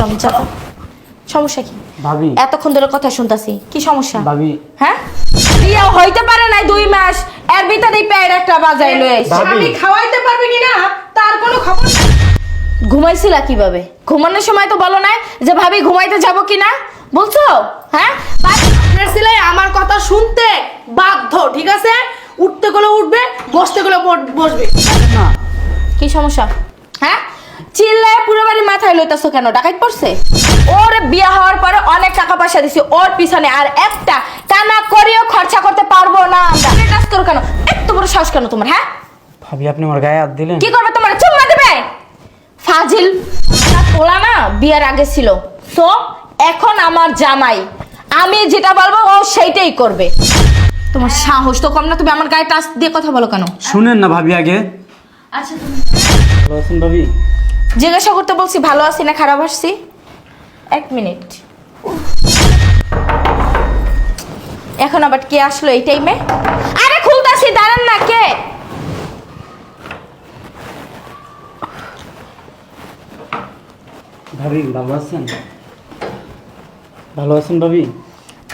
রমজাদা সমস্যা কি? ভাবি। এতক্ষণ ধরে কথা শুনতাছি কি সমস্যা? ভাবি। হ্যাঁ? বিয়ে হইতে পারে না দুই মাস এর ভিতরেই পেয়ের একটা বাজাই লয়ে আইছে। ভাবি। খাওয়াইতে পারবে কি না? তার কোনো খবর নেই। ঘুমাইছিলা কীভাবে? ঘুমানোর সময় তো বলো নাই যে ভাবি ঘুমাইতে যাব কি না? বলছো? হ্যাঁ? আমার কথা শুনতে বাধ্য ঠিক আছে? উঠতে গেলে উঠবে বসতে গেলে বসবে। কি সমস্যা? হ্যাঁ? চিল্লায় পুরো বাড়ি মাথায় লইতাছো কেন? ডাকাত পড়ছে? ওর বিয়ে হওয়ার পরে অনেক টাকা পয়সা দিছি ওর পিছনে আর একটা কানা করিও খরচা করতে পারব না আমরা। কাজ করো কেন? এত বড় সাহস কেন তোমার হ্যাঁ? ভাবি আপনি আমার গায়ে হাত দিলেন? কি করবে তোমার? চুম্মা দেবে? ফাজিল। তোলা না বিয়ের আগে ছিল। সো এখন আমার জামাই। আমি যেটা বলব ও সেইটাই করবে। তোমার সাহস তো কম না তুমি আমার গায়ে টাচ দিয়ে কথা বলো কেন? শুনেন না ভাবি আগে। আচ্ছা তুমি ভালো আছেন ভাবি? জিজ্ঞাসা করতে বলছি ভালো আছি না খারাপ আসছি এক মিনিট। এখন আবার কে আসলো এই টাইমে আরে খুলতাছি দাঁড়ান না কে? ভাবি ভালো আছেন? ভালো আছেন ভাবি?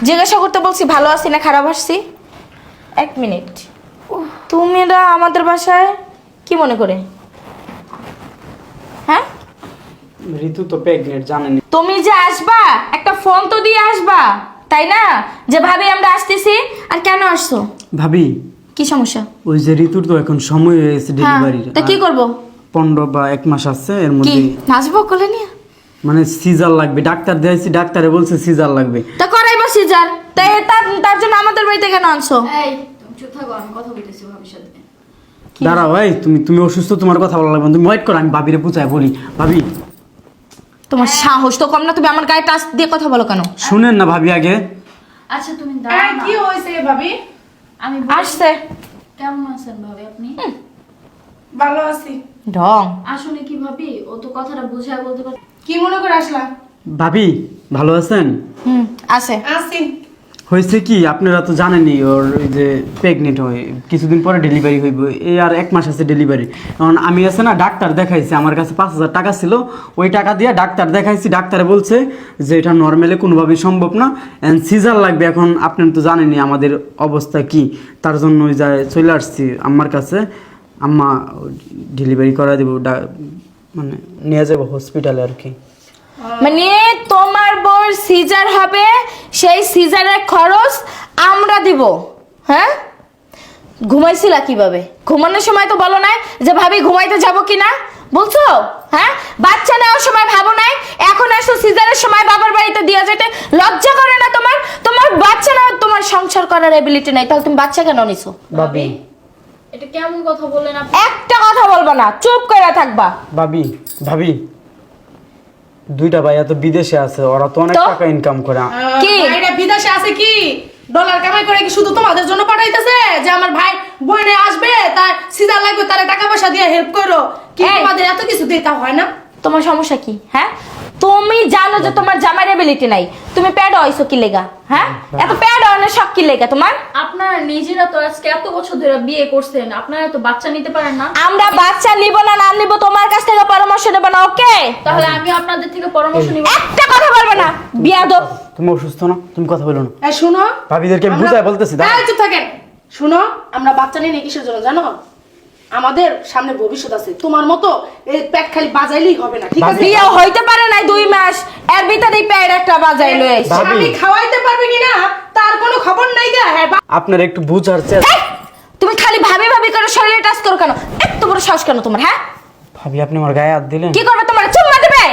জিজ্ঞাসা করতে বলছি ভালো আছি না খারাপ আসছি এক মিনিট। তুমি না আমাদের বাসায় কি মনে করে হ্যাঁ ঋতু তো প্রেগনেন্ট জানেন তুমি যে আসবা একটা ফোন তো দিয়ে আসবা তাই না? যে ভাবি আমরা আসতেছি আর কেন আসছো? ভাবি কি সমস্যা? ওই যে ঋতুর তো এখন সময় হয়ে গেছে হ্যাঁ ডেলিভারির তা কি করব? পনেরো বা এক মাস আছে এর কি মধ্যে নাচবো কোলে নিয়ে? মানে সিজার লাগবে ডাক্তার দিয়েছি ডাক্তারে বলছে সিজার লাগবে। তা করাইবো সিজার তাই তার তার জন্য আমাদের বাড়িতে কেন আনছো? এই তুমি চুপ থাকো আমি কথা বলতেছি সাথে। দাঁড়াও ভাই তুমি তুমি অসুস্থ তোমার কথা ভালো লাগবে না। তুমি ওয়েট করো আমি ভাবিরে বুঝাই বলি। ভাবি তোমার সাহস তো কম না তুমি আমার গায়ে টাচ দিয়ে কথা বলো কেন? শুনেন না ভাবি আগে। আচ্ছা তুমি এই, দাঁড়াও কি হইছে হয়েছে ভাবি? আমি বলি, আসছে। কেমন আছেন ভাবি আপনি? ভালো আছি। ঢং আসলে কি ভাবি? ও তো কথাটা বুঝায় বলতে পারে কি মনে করে আসলা? ভাবি ভালো আছেন? হুম আছে। আসি হয়েছে কি, আপনারা তো জানেনই ওর যে প্রেগনেন্ট হয়, কিছুদিন পরে ডেলিভারি হইব, এই আর এক মাস আছে ডেলিভারি কারণ আমি আছে না, ডাক্তার দেখাইছি, আমার কাছে পাঁচ হাজার টাকা ছিল, ওই টাকা দিয়ে ডাক্তার দেখাইছি, ডাক্তারে বলছে যে এটা নর্মালি কোনোভাবেই সম্ভব না অ্যান্ড সিজার লাগবে। এখন আপনি তো জানেনই আমাদের অবস্থা কি, তার জন্য ওই যায় চলে আসছি আম্মার কাছে। আম্মা ডেলিভারি করা দেবো মানে নিয়ে যাব হসপিটালে আর কি। মানে তোমার বোর সিজার হবে সেই সিজারের খরচ আমরা দিব। হ্যাঁ? ঘুমাইছিলা কীভাবে? ঘুমানোর সময় তো বলো নাই যে ভাবি ঘুমাইতে যাব কি না বলছো? হ্যাঁ? বাচ্চা নেওয়ার সময় ভাবো নাই? এখন আসো সিজারের সময় বাবার বাড়িতে দিয়ে যেতে। লজ্জা করে না তোমার? তোমার বাচ্চা না তোমার সংসার করার এবিলিটি নাই। তাহলে তুমি বাচ্চা কেন নিছো? ভাবি। এটা কেমন কথা বললেন আপনি? একটা কথা বলবা না চুপ করে থাকবা। ভাবি ভাবি দুইটা ভাইয়া তো বিদেশে আছে ওরা তো অনেক টাকা ইনকাম করে। কি? ভাইরা বিদেশে আছে কি? ডলার কামাই করে কি শুধু তোমাদের জন্য পাঠাইতেছে? যে আমার ভাই বোনে আসবে তার সিজার লাগবে তার টাকা পয়সা দিয়ে হেল্প করো। কি। তোমাদের এত কিছু দিতে হয় না? তোমার সমস্যা কি? হ্যাঁ? তুমি জানো যে তোমার জামার এবিলিটি নাই। তুমি প্যাড হইছো কি লেগা? হ্যাঁ? এত প্যাড হওয়ার শখ কি লেগা তোমার? আপনারা নিজেরা তো আজকে এত বছর ধরে বিয়ে করছেন আপনারা তো বাচ্চা নিতে পারেন না। আমরা বাচ্চা নিব না না নিব তোমার কাছ থেকে পরামর্শ নেব না ওকে? তাহলে আমি আপনাদের থেকে পরামর্শ নিব। একটা কথা বলবে না বিয়াদব তুমি অসুস্থ না? তুমি কথা বলো না। এই শুনো ভাবিদেরকে বুঝাই বলতেছি, দাঁড়াও। চুপ থাকেন। শুনো আমরা বাচ্চা নিয়ে কিসের জন্য জানো? আমাদের সামনে ভবিষ্যৎ আছে। তোমার মতো এই পেট খালি বাজাইলেই হবে না ঠিক আছে? বিয়ে হইতে পারে নাই দুই মাস এর ভিতরেই প্যাড একটা বাজাই। ভাবি। স্বামী খাওয়াইতে পারবে কি না? তার কোনো খবর নাই গা। হ্যাঁ বা- আপনার একটু বুঝার চেষ্টা এই, তুমি খালি ভাবি ভাবি করে শরীরে টাচ করো কেন? এত বড় সাহস কেন তোমার হ্যাঁ? ভাবি আপনি আমার গায়ে হাত দিলেন? কি করবে তোমার? চুম্মা দেবে?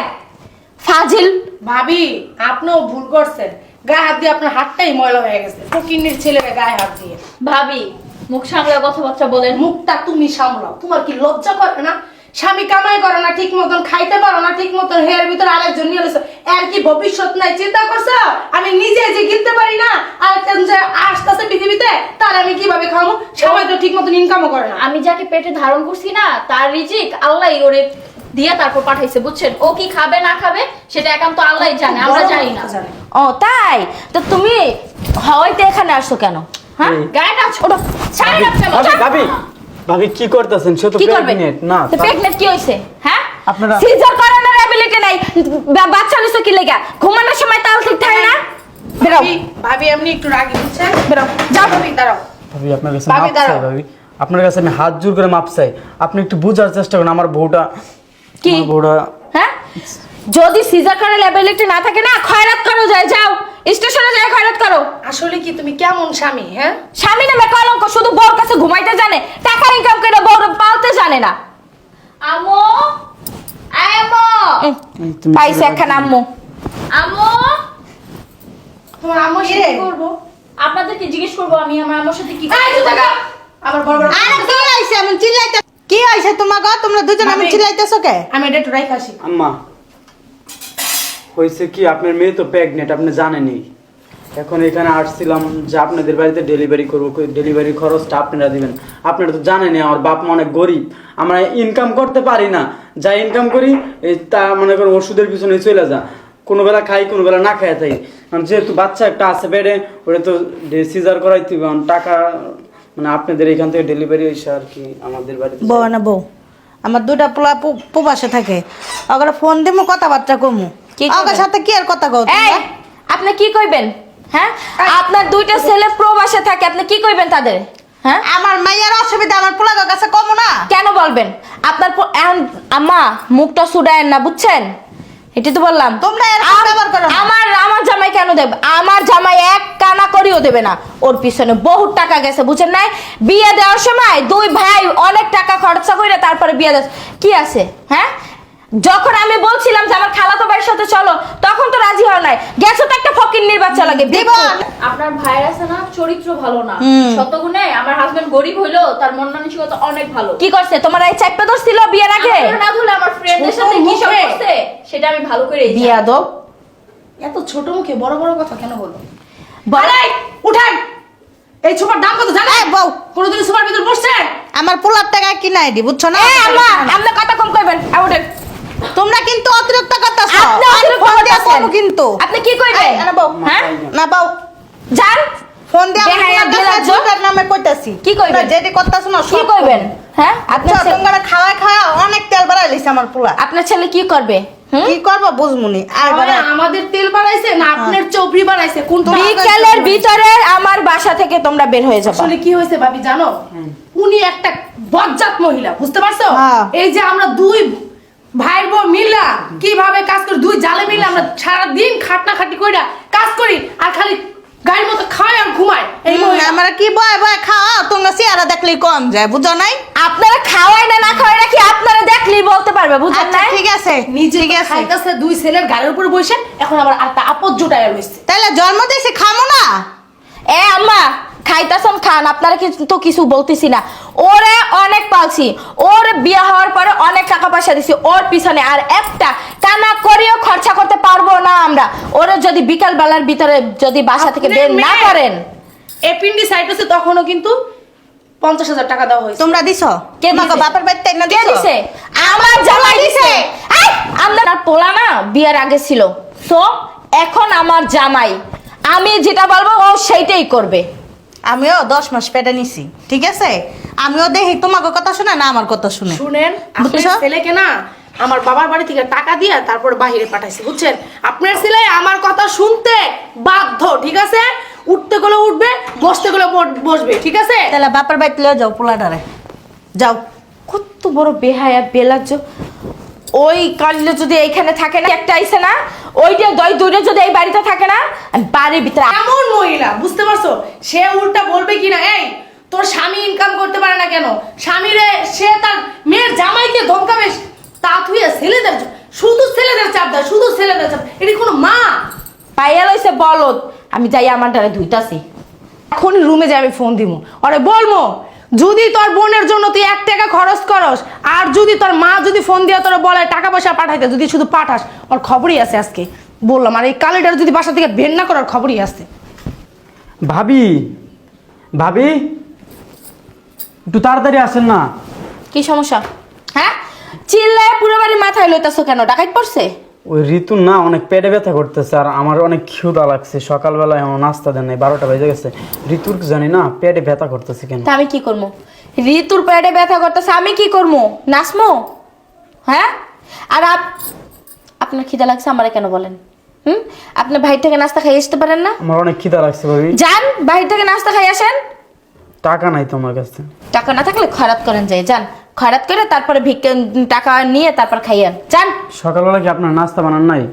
ফাজিল। ভাবি আপনিও ভুল করছেন। গায়ে হাত দিয়ে আপনার হাতটাই ময়লা হয়ে গেছে। ফকিন্নির ছেলেরা গায়ে হাত দিয়ে। ভাবি মুখ সামলে কথাবার্তা বলেন। মুখটা তুমি সামলাও। তোমার কি লজ্জা করে না? স্বামী কামাই করো না ঠিক মতন খাইতে পারো না ঠিক মতন হেয়ার ভিতরে আরেকজন নিয়ে এসো এর কি ভবিষ্যৎ নাই? চিন্তা করছ? আমি নিজে যে কিনতে পারি না আরেকজন যে আসতেছে পৃথিবীতে তার আমি কীভাবে খাব সবাই তো ঠিক মতন ইনকামও করে না। আমি যাকে পেটে ধারণ করছি না তার রিজিক আল্লাহ ওরে দিয়ে তারপর পাঠাইছে বুঝছেন? ও কি খাবে না খাবে সেটা একান্ত আল্লাহ জানে আমরা জানি না। ও তাই? তো তুমি হওয়াইতে এখানে আসছো কেন? হ্যাঁ? গায়েটা ছোট। ছাড়েন আপনি আমার। ভাবি ভাবি ভাবি কি করতেছেন? সে তো কি না তো প্রেগনেন্ট কি হইছে? হ্যাঁ? আপনারা- সিজার করানোর এবিলিটি নাই। বাচ্চা নিছো কি লেগা? ঘুমানোর সময় তাও ঠিক থাকে না? বেরো। ভাবি, ভাবি এমনি একটু রাগি বুঝছেন বেরো। যাও ভাবি দাঁড়াও। ভাবি আপনার কাছে মাপ চাই ভাবি। আপনার কাছে আমি হাত জোর করে মাপ চাই। আপনি একটু বোঝার চেষ্টা করুন আমার বউটা কি? আমার বউটা হ্যাঁ? যদি সিজার করার লেবিলিটি না থাকে না খয়রাত করো যায় যাও। স্টেশনে যায় খয়রাত করো। আসলে কি তুমি কেমন স্বামী হ্যাঁ? স্বামী নামে কলঙ্ক শুধু বউর কাছে ঘুমাইতে জানে টাকা ইনকাম করে বউর পালতে জানে না। আমো আমো পাইছে একখান। আম্মু। আমো তোমার আম্মু ইয়ে। কি করব? আপনাদেরকে জিজ্ঞেস করব আমি আমার আম্মুর সাথে কি আমার বড় বড় আরে কি হইছে আমি চিল্লাইতে কি হইছে তোমার গো তোমরা দুজন আমি। চিল্লাইতেছো কে? আমি এটা একটু রাইখা আসি। আম্মা। হয়েছে কি, আপনার মেয়ে তো প্রেগনেন্ট আপনি জানেনই। এখন এখানে আসছিলাম যে আপনাদের বাড়িতে ডেলিভারি করব ডেলিভারি খরচটা আপনারা দিবেন। আপনারা তো জানেনই, আমার বাপ মা অনেক গরিব। আমরা ইনকাম করতে পারি না। যা ইনকাম করি তা মনে করেন ওষুধের পিছনে চলে যা। কোনো বেলা খাই, কোনো বেলা না খাই থাকি। কারণ যেহেতু বাচ্চা একটা আছে বেডে ওটা তো সিজার করাইতে টাকা মানে আপনাদের এখান থেকে ডেলিভারি হয়েছে আর কি আমাদের বাড়িতে। বউ না বউ। আমার দুটা পোলা প্রবাসে থাকে। ওগুলো ফোন দিমু, কথাবার্তা কমু। কি করবে? সাথে কি আর কথা কও এই তোমরা? আপনি কি কইবেন হ্যাঁ? আপনার দুইটা ছেলে প্রবাসে থাকে আপনি কি কইবেন তাদের হ্যাঁ? আমার মাইয়ের অসুবিধা আমার পোলা কাছে কমু না। কেন বলবেন? আপনার প- এখন আম্মা মুখটা সুডায়েন না বুঝছেন? এটি তো বললাম। তোমরা এরকম আম- ব্যবহার করো না। আমার আমার জামাই কেন দেবে? আমার জামাই এক কানা করিও দেবে না। ওর পিছনে বহুত টাকা গেছে বুঝছেন নাই? বিয়ে দেওয়ার সময় দুই ভাই অনেক টাকা খরচা করে তারপরে বিয়ে দেয়। কি আছে হ্যাঁ? যখন আমি বলছিলাম যে আমার খালাতো ভাইয়ের সাথে চলো তখন তো রাজি হয় নাই। গেছো তো একটা ফকিন্নির বাচ্চা লাগে দিব। আপনার ভাইয়ের আছে না চরিত্র ভালো না। শতগুণে আমার হাজবেন্ড গরিব হইল তার মন মানসিকতা অনেক ভালো। কি করছে? তোমার এই চাইপা দোষ ছিল বিয়ের আগে? না ধরলে আমার ফ্রেন্ডের সাথে কি সব। করছে? সেটা আমি ভালো করে বিয়া দো এত ছোট মুখে বড় বড় কথা কেন বলো। আরে উঠান! এই সুপার দাম কত জানেন? বউ। কোনোদিন সুপার ভিতর বসছে আমার পোলার টাকা কিনাই দি বুঝছ না? এ আম্মা আপনি কথা কম কইবেন। আউটেন তোমরা কিন্তু অতিরিক্ত করতেছো আপনি অতিরিক্ত ফোন দিয়া করতেছেন। কমু কিন্তু। আপনি কি কইবেন আরে বউ হ্যাঁ? না বউ। যান। ফোন দিয়া লাগছো? ঝুঁকার নামে কইতাছি। কি কইবেন? যেটি করতেছো না কি কইবেন? হ্যাঁ? আপনার আচ্ছা, ছেলে- তোমরা খাওয়া খাওয়া অনেক তেল বাড়াই লিছে আমার পোলা। আপনার ছেলে কি করবে? কি করব বুঝমুনি? আর আমাদের তেল বাড়াইছে না আপনার চৌপড়ি বাড়াইছে? কোনটা? বিকেলের ভিতরে আমার বাসা থেকে তোমরা বের হয়ে যাবে। আসলে কি হয়েছে ভাবি জানো? উনি একটা বজ্জাত মহিলা বুঝতে পারছ? হ্যাঁ। এই যে আমরা দুই ভাইয়ের বউ মিলা কীভাবে কাজ করি? দুই জালে মিলে আমরা সারা দিন খাটনা খাটি কইরা কাজ করি আর খালি গায়ের মতো খায় আর ঘুমায়। এই আমার কি বয় বয় খাওয়া? তোমরা চেহারা দেখলেই কম যায় বুঝো নাই? আপনারা খাওয়াই না না খাওয়াই নাকি আপনারা দেখলেই বলতে পারবে বুঝলেন আচ্ছা না ঠিক আছে নিজে আছে। খাইতেছে দুই ছেলের গাড়ির উপরে বসে এখন আবার একটা আপদ জোটায় রয়েছে তাহলে জন্ম দিয়েছি খামো না। এ আম্মা খাইতাছন খান আপনারা কিন্তু কিছু বলতেছি না। ওরে অনেক পালছি ওর বিয়ে হওয়ার পরে অনেক টাকা পয়সা দিছি ওর পিছনে আর একটা টানা করিও খরচা করতে পারব না আমরা। ওরে যদি বিকাল বেলার ভিতরে যদি বাসা থেকে বের না করেন। এপিন্ডিসাইটিস তখনও কিন্তু পঞ্চাশ হাজার টাকা দেওয়া হয়েছে। তোমরা দিছো? কে তোমাকে দিছে? বাপের বাড়িতে না কে দিছে? আমার জামাই দিছে? আপনার পোলা না বিয়ের আগে ছিল। সো এখন আমার জামাই। আমি যেটা বলব ও সেইটাই করবে। আমিও দশ মাস পেটে নিছি ঠিক আছে? আমিও দেখি তোমাকে কথা শুনে না আমার কথা শুনে। শুনেন আপনার? ছেলেকে না আমার বাবার বাড়ি থেকে টাকা দিয়ে তারপর বাইরে পাঠাইছে বুঝছেন? আপনার ছেলে আমার কথা শুনতে বাধ্য ঠিক আছে? উঠতে গেলে উঠবে বসতে গেলে বসবে ঠিক আছে? তাহলে বাপের বাড়িতে যাও পোলাটারে। যাও। কত বড় বেহায়া বেলাজ্জ। ওই কাল্য যদি এইখানে থাকে না একটা আইসে না ওইটা দই দূরে যদি এই বাড়িতে থাকে না বাড়ির ভিতরে এমন মহিলা বুঝতে পারছ? সে উল্টা বলবে কিনা? এই তোর স্বামী ইনকাম করতে পারে না কেন? স্বামীরে সে তার মেয়ের জামাইকে ধমকাবে তা তুই ছেলেদের শুধু ছেলেদের চাপ দেয় শুধু ছেলেদের চাপ এটি কোনো মা? পাইয়া লইছে বলদ। আমি যাই আমার দ্বারা ধুইতাছি। এখন রুমে যাই আমি ফোন দিব আরে বলব যদি তোর বোনের জন্য তুই এক টাকা খরচ করস আর যদি তোর মা যদি ফোন দিয়ে তোর বলে টাকা পয়সা পাঠাইতে যদি শুধু পাঠাস ওর খবরই আছে আজকে। বললাম আর এই কালিটার যদি বাসা থেকে বের না করার খবরই আছে। ভাবি ভাবি একটু তাড়াতাড়ি আসেন না। কি সমস্যা? হ্যাঁ? চিল্লায় পুরো বাড়ি মাথায় লইতাছো কেন? ডাকাইত পড়ছে? ওই ঋতু না অনেক পেটে ব্যথা করতেছে আর আমার অনেক ক্ষুধা লাগছে। সকালবেলা এমন নাস্তা দেন নাই বারোটা বেজে গেছে। ঋতুর জানি না পেটে ব্যথা করতেছে কেন? তা আমি কি করব? ঋতুর পেটে ব্যথা করতেছে আমি কি করব? নাচমো হ্যাঁ? আর আপ আপনার খিদা লাগছে আমারে কেন বলেন? হুম? আপনি ভাই থেকে নাস্তা খাই আসতে পারেন না? আমার অনেক খিদা লাগছে ভাবি। যান বাইরে থেকে নাস্তা খাই আসেন। টাকা নাই তোমার কাছে। টাকা না থাকলে খয়রাত করেন যাই যান। খয়রাত করে তারপরে ভিক্ষা টাকা নিয়ে তারপর খাইয়েন যান। সকালবেলা কি আপনার নাস্তা বানান নাই?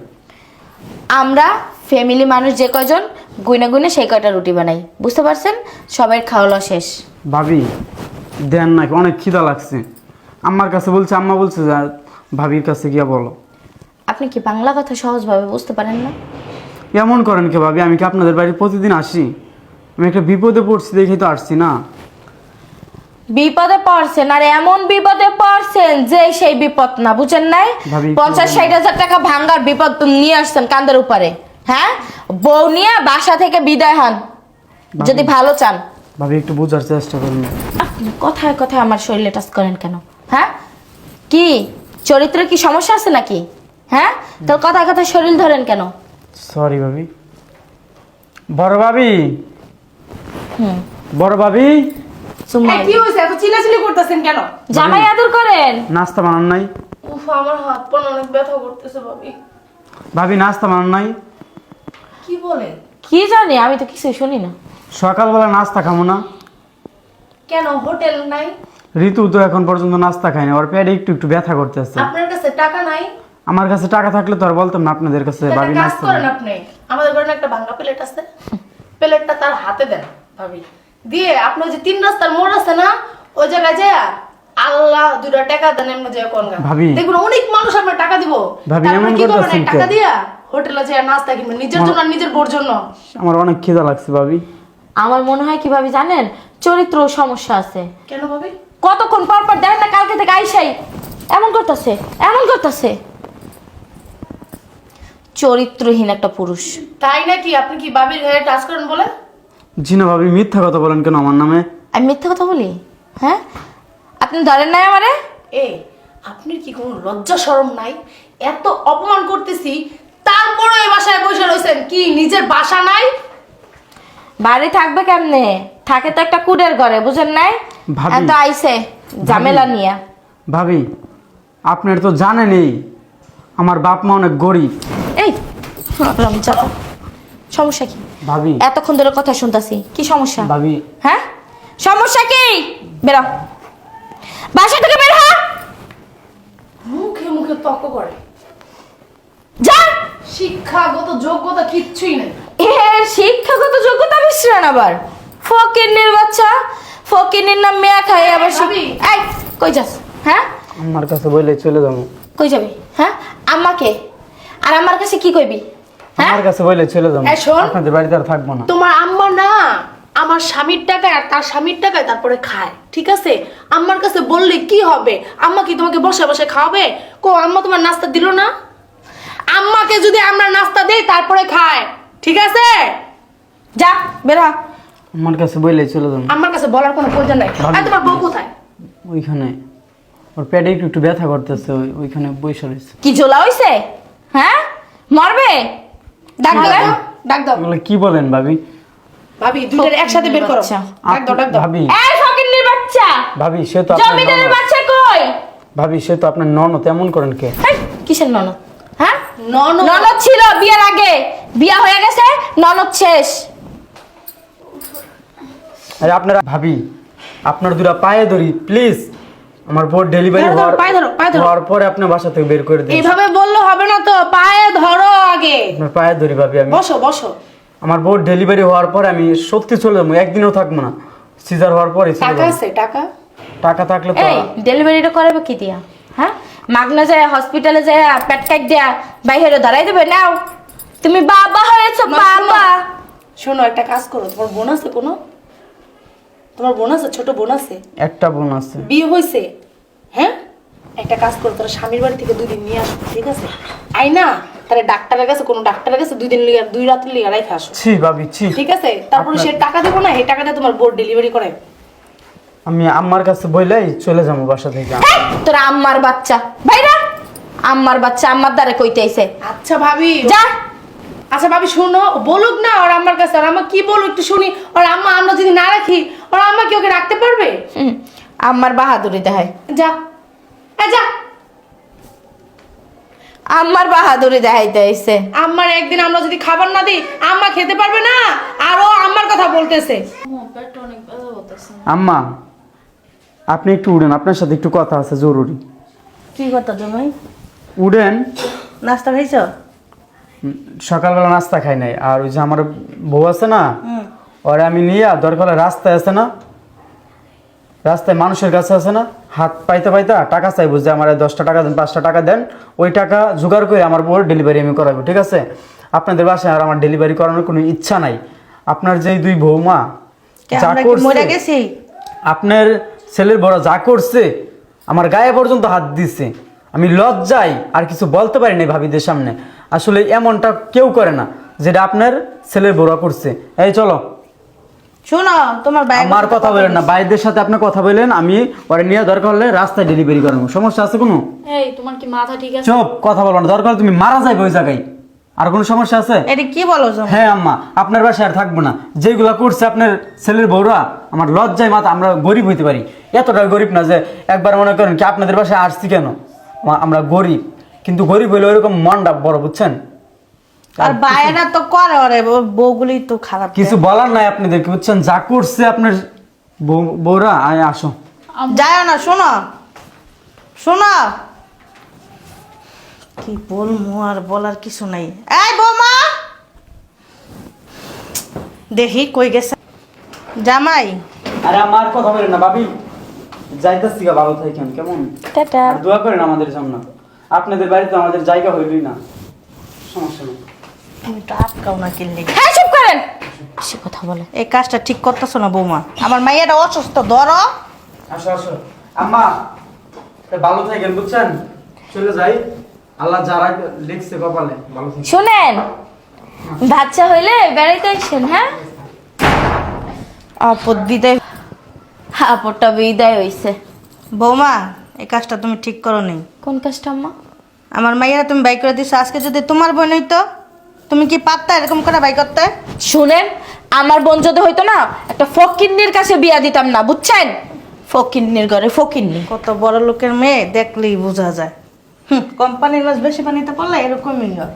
আমরা ফ্যামিলি মানুষ যে কয়জন গুনে গুনে সেই কয়টা রুটি বানাই। বুঝতে পারছেন? সবাই খাওয়া শেষ। ভাবি দেন নাকি অনেক খিদা লাগছে। আম্মার কাছে বলছে আম্মা বলছে যা ভাবির কাছে গিয়া বলো। আপনি কি বাংলা কথা সহজভাবে বুঝতে পারেন না? এমন করেন কে ভাবি? আমি কি আপনাদের বাড়ি প্রতিদিন আসি? আমি একটা বিপদে পড়ছি দেখেই তো আসছি না। বিপদে পড়ছেন আর এমন বিপদে পড়ছেন যে সেই বিপদ না বুঝেন নাই? পঞ্চাশ ষাট হাজার টাকা ভাঙ্গার বিপদ নিয়ে আসছেন কান্দের উপরে হ্যাঁ? বউ নিয়ে বাসা থেকে বিদায় হন যদি ভালো চান। ভাবি একটু বোঝার চেষ্টা করুন। কথায় কথায় আমার শরীরে টাচ করেন কেন? হ্যাঁ? কি? চরিত্রে কি সমস্যা আছে নাকি? হ্যাঁ? তোর কথায় কথায় শরীর ধরেন কেন? সরি ভাবি। বড় ভাবি। হুম। বড় ভাবি। কি হয়েছে এত চিল্লাচিল্লি করতেছেন কেন? জামাই আদর করেন। নাস্তা বানান নাই। উফ আমার হাত পা অনেক ব্যথা করতেছে ভাবি। ভাবি নাস্তা বানান নাই। কি বলেন কি জানি আমি তো কিছু শুনি না। সকালবেলা নাস্তা খাব না। কেন? হোটেল নাই? ঋতু তো এখন পর্যন্ত নাস্তা খায়নি। ওর পেটে একটু একটু ব্যথা করতেছে। আপনার কাছে টাকা নাই? আমার কাছে টাকা থাকলে তো আর বলতাম না আপনাদের কাছে ভাবি নাস্তা করেন আপনি। আমাদের ঘরে একটা ভাঙা প্লেট আছে। প্লেটটা তার হাতে দেন ভাবি। দিয়ে আপনি ওই যে তিন রাস্তার মোড় আছে না ওই জায়গায় যায় আল্লাহ দুটা টাকা দেন এমন যে কোন গা। ভাবি। দেখুন অনেক মানুষ আপনার টাকা দিব। ভাবি, এমন কি করবেন? করতেছেন টাকা? দিয়া হোটেলে যায় নাস্তা কিনবেন নিজের জন্য আর নিজের বোর জন্য। আমার অনেক খিদা লাগছে ভাবি। আমার মনে হয় কীভাবে জানেন? চরিত্র সমস্যা আছে। কেন ভাবি? কতক্ষণ পর পর দেখেন না কালকে থেকে আইসাই। এমন করতেছে এমন করতেছে। চরিত্রহীন একটা পুরুষ। তাই নাকি? আপনি কি ভাবির ঘরে টাচ করেন বলে? জি না ভাবি মিথ্যা কথা বলেন কেন আমার নামে? আমি মিথ্যা কথা বলি? হ্যাঁ? আপনি ধরেন নাই আমারে? এ আপনি কি কোনো লজ্জা শরম নাই? এত অপমান করতেছি তারপরে এই বাসায় বসে রয়েছেন কি নিজের বাসা নাই? বাড়ি থাকবে কেমনে? থাকে তো একটা কুডের ঘরে বুঝেন নাই? ভাবি। এত আইছে ঝামেলা নিয়ে। ভাবি আপনার তো জানেনই আমার বাপ মা অনেক গরিব। এই সমস্যা কি? ভাবি। এতক্ষণ ধরে কথা শুনতাছি। কি সমস্যা? ভাবি। হ্যাঁ? সমস্যা কি? বেরো। বাসা থেকে বের হ। মুখে মুখে তর্ক করে। যা! শিক্ষাগত যোগ্যতা কিচ্ছুই নেই। এর শিক্ষাগত যোগ্যতা মিশ্রণ আবার। ফকিরনির বাচ্চা। ফকিরনির নাম মেয়া খায় আবার শিখ- ভাবি। এই কই যাস? হ্যাঁ? আমার কাছে বললে চলে যাব। কই যাবি? হ্যাঁ? আম্মাকে আর আমার কাছে কি কইবি? হ্যাঁ আমার কাছে বললে চলে যাব। আপনাদের বাড়িতে আর থাকব না। তোমার আম্মা না আমার স্বামীর টাকায় আর তার স্বামীর টাকায় তারপরে খায় ঠিক আছে? আম্মার কাছে বললে কি হবে? আম্মা কি তোমাকে বসে বসে খাওয়াবে? কো আম্মা তোমার নাস্তা দিল না? আম্মাকে যদি আমরা নাস্তা দেই তারপরে খায় ঠিক আছে? যা বের। হ আমার কাছে বললে চলে যাব। আমার কাছে বলার কোনো প্রয়োজন নাই। আর তোমার বউ কোথায়? ওইখানে। ওর পেটে একটু একটু ব্যথা করতেছে ওইখানে বসে রয়েছে। কি ঝোলা হইছে? হ্যাঁ? মরবে? ডাক ডাক দাও ডাক দাও। এগুলো কি বলেন ভাবি? ভাবি দুইটার একসাথে বের করো। আচ্ছা। ডাক দাও ডাক দাও। ভাবি। এই বাচ্চা। ভাবি সে তো আপনার জমিদারের বাচ্চা কই? ভাবি সে তো আপনার নন তেমন করেন কে? এই, কিসের ননদ? হ্যাঁ? নন ননদ ছিল বিয়ের আগে। বিয়া হয়ে গেছে ননদ শেষ। আরে আপনারা ভাবি আপনার দুটা পায়ে ধরি প্লিজ। আমার বোর্ড ডেলিভারি হওয়ার পায়ে ধরো, পায়ে ধরো। হওয়ার পরে আপনি বাসা থেকে বের করে দিন। এইভাবে বললে হবে না তো পায়ে ধরো আগে। আপনার পায়ে ধরি ভাবি আমি। বসো বসো। আমার বোর্ড ডেলিভারি হওয়ার পরে আমি সত্যি চলে যাব একদিনও থাকব না। সিজার হওয়ার পরে টাকা আছে টাকা? টাকা থাকলে তো এই ডেলিভারিটা করাবে কি দিয়া? হ্যাঁ? মাগনা যায় হসপিটালে যায় পেট কাট দেয়া বাইরে দাঁড়াই দেবে নাও। তুমি বাবা হয়েছো বাবা। শোনো একটা কাজ করো তোমার বোন আছে কোনো? তোমার বোন আছে? ছোট বোন আছে? একটা বোন আছে। বিয়ে হয়েছে? হ্যাঁ? একটা কাজ করো তোর স্বামীর বাড়ি থেকে দুই দিন নিয়ে আসো ঠিক আছে? আই না তাহলে ডাক্তারের কাছে কোনো ডাক্তারের কাছে দুই দিন লিগা দুই রাত্রি লিগা রাইখে আসো। ছি ভাবি ছি। ঠিক আছে? তারপরে সে টাকা দেবো না এই টাকাটা তোমার বোর্ড ডেলিভারি করে। আমি আম্মার কাছে বললেই চলে যাব বাসা থেকে। তোর আম্মার বাচ্চা। ভাইরা আম্মার বাচ্চা আম্মার দ্বারে কইতে আইছে। আচ্ছা ভাবি। যা! আচ্ছা ভাবি শুনো বলুক না ওর আমার কাছে। আর আম্মা কি বলুক একটু শুনি। ওর আম্মা আমরা যদি না রাখি ওর আম্মা কি ওকে রাখতে পারবে? হুম, আম্মার বাহাদুরি দেখায়। যা। এ যা। আম্মার বাহাদুরি দেখাইতে আইছে। আম্মার একদিন আমরা যদি খাবার না দিই আম্মা খেতে পারবে না? আর ও আম্মার কথা বলতেছে। আম্মা আপনি একটু উড়েন আপনার সাথে একটু কথা আছে জরুরি। কি কথা জামাই? উড়েন নাস্তা খাইছ? সকালবেলা নাস্তা খাই নাই। আর ওই যে আমার বউ আছে না ওরে আমি নিয়ে দরকার রাস্তায় আছে না রাস্তায় মানুষের কাছে আছে না হাত পাইতে পাইতে টাকা চাইব যে আমার দশটা টাকা দেন পাঁচটা টাকা দেন ওই টাকা জোগাড় করে আমার বউর ডেলিভারি আমি করাবো ঠিক আছে? আপনাদের বাসায় আর আমার ডেলিভারি করানোর কোনো ইচ্ছা নাই। আপনার যে দুই বৌমা যা করছে- আপনার ছেলের বড় যা করছে আমার গায়ে পর্যন্ত হাত দিচ্ছে আমি লজ্জাই আর কিছু বলতে পারি না ভাবিদের সামনে। আসলে এমনটা কেউ করে না যেটা আপনার ছেলের বড় করছে। এই চলো। শোনো তোমার ভাই আমার কথা বলেন না বাইদের সাথে আপনি কথা বলেন আমি ওরা নিয়ে দরকার হলে রাস্তায় ডেলিভারি করাবো সমস্যা আছে কোনো? এই তোমার কি মাথা ঠিক আছে? চুপ কথা বলো না দরকার হলে তুমি মারা যাবে ওই জায়গায়। আর কোনো সমস্যা আছে? এটা কি বলো হ্যাঁ আম্মা আপনার বাসায় আর থাকব না। যেগুলা করছে আপনার ছেলের বউরা আমার লজ্জায় মাথা আমরা গরিব হইতে পারি। এতটা গরিব না যে একবার মনে করেন কি আপনাদের বাসায় আসছি কেন? আমরা গরিব। কিন্তু গরিব হইলে ওইরকম মনটা বড় বুঝছেন? আর বাইরা তো করে ওরে বউগুলি তো খারাপ কিছু বলার নাই আপনাদেরকে বুঝছেন? যা করছে আপনার বউরা আয় আসো। যায় না শোনো। শোনো। কি বলব আর বলার কিছু নাই। এই বৌমা! দেখি কই গেছে। জামাই। আরে আমার কথা বলেন না ভাবি। যাইতেছি গা ভালো থাকেন কেমন? টাটা। আর দোয়া করেন আমাদের জন্য। আপনাদের বাড়িতে আমাদের জায়গা হইলই না। সমস্যা নেই। তুমি তো আটকাও না কিনলে হ্যাঁ চুপ করেন। সে কথা বলে। এই কাজটা ঠিক করতেছো না বৌমা? আমার মাইয়াটা অসুস্থ ধরো। আসো আসো। আম্মা তা ভালো থাকেন বুঝছেন? চলে যাই। আল্লাহ যারা লিখছে কপালে। ভালো থাকেন। শুনেন বাচ্চা হইলে বেড়াইতে আসেন হ্যাঁ? আপদ বিদায়। আপরটা বিদায় হইছে। বৌমা এই কাজটা তুমি ঠিক করো নি কোন কাজটা আম্মা? আমার মাইয়ারা তুমি বাই করে দিছো। আজকে যদি তোমার বোন হইতো তুমি কি পারতা এরকম করে বাই করতে? শুনেন আমার বোন যদি হইতো না একটা ফকিন্নির কাছে বিয়া দিতাম না বুঝছেন? ফকিন্নির ঘরে ফকিন্নি। কত বড় লোকের মেয়ে দেখলেই বোঝা যায়। হুম কোম্পানির মাছ বেশি পানিতে পারলে এরকমই হয়।